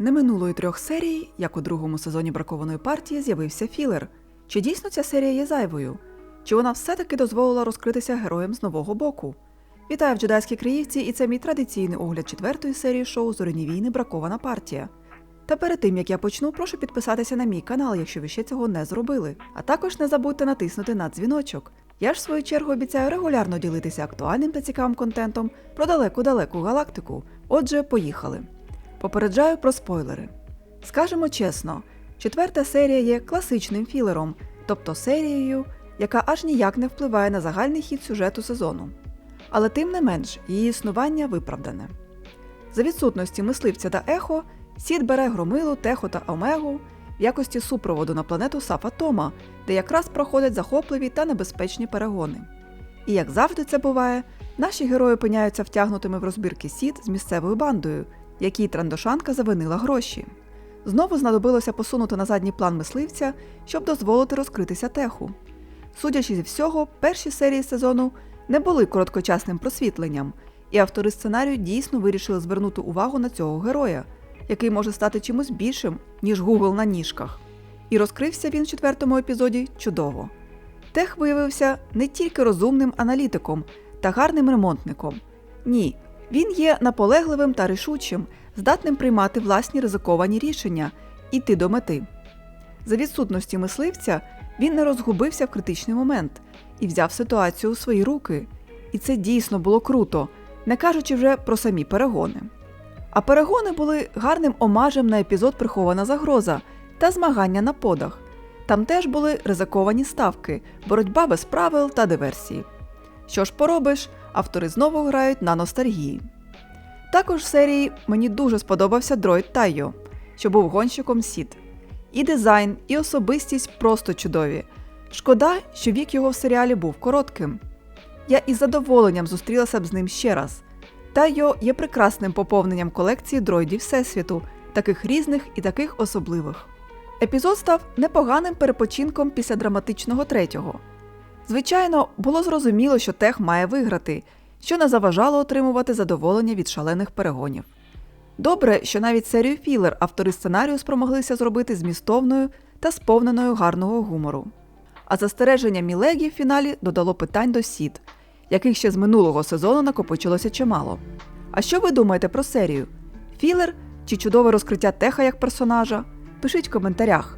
Не минуло й трьох серій, як у другому сезоні бракованої партії з'явився філер. Чи дійсно ця серія є зайвою? Чи вона все-таки дозволила розкритися героям з нового боку? Вітаю в джедайській Криївці, і це мій традиційний огляд четвертої серії шоу Зоряні війни Бракована партія. Та перед тим як я почну, прошу підписатися на мій канал, якщо ви ще цього не зробили. А також не забудьте натиснути на дзвіночок. Я ж в свою чергу обіцяю регулярно ділитися актуальним та цікавим контентом про далеку-далеку галактику. Отже, поїхали. Попереджаю про спойлери. Скажемо чесно, четверта серія є класичним філером, тобто серією, яка аж ніяк не впливає на загальний хід сюжету сезону. Але тим не менш, її існування виправдане. За відсутності мисливця та ехо, Сід бере громилу, техо та омегу в якості супроводу на планету Сафа Тома, де якраз проходять захопливі та небезпечні перегони. І як завжди це буває, наші герої опиняються втягнутими в розбірки сід з місцевою бандою, якій Трандошанка завинила гроші. Знову знадобилося посунути на задній план мисливця, щоб дозволити розкритися теху. Судячи зі всього, перші серії сезону не були короткочасним просвітленням, і автори сценарію дійсно вирішили звернути увагу на цього героя, який може стати чимось більшим, ніж Google на ніжках. І розкрився він в четвертому епізоді чудово. Тех виявився не тільки розумним аналітиком та гарним ремонтником. Ні, він є наполегливим та рішучим, здатним приймати власні ризиковані рішення іти до мети. За відсутності мисливця він не розгубився в критичний момент і взяв ситуацію у свої руки. І це дійсно було круто, не кажучи вже про самі перегони. А перегони були гарним омажем на епізод Прихована загроза та змагання на подах. Там теж були ризиковані ставки, боротьба без правил та диверсії. Що ж поробиш, автори знову грають на ностальгії. Також в серії мені дуже сподобався дроїд Тайо, що був гонщиком Сід. І дизайн, і особистість просто чудові. Шкода, що вік його в серіалі був коротким. Я із задоволенням зустрілася б з ним ще раз. Тайо є прекрасним поповненням колекції дроїдів Всесвіту, таких різних і таких особливих. Епізод став непоганим перепочинком після драматичного третього. Звичайно, було зрозуміло, що Тех має виграти, що не заважало отримувати задоволення від шалених перегонів. Добре, що навіть серію філер автори сценарію спромоглися зробити змістовною та сповненою гарного гумору. А застереження Мілегі в фіналі додало питань до Сід, яких ще з минулого сезону накопичилося чимало. А що ви думаєте про серію? Філер чи чудове розкриття Теха як персонажа? Пишіть в коментарях.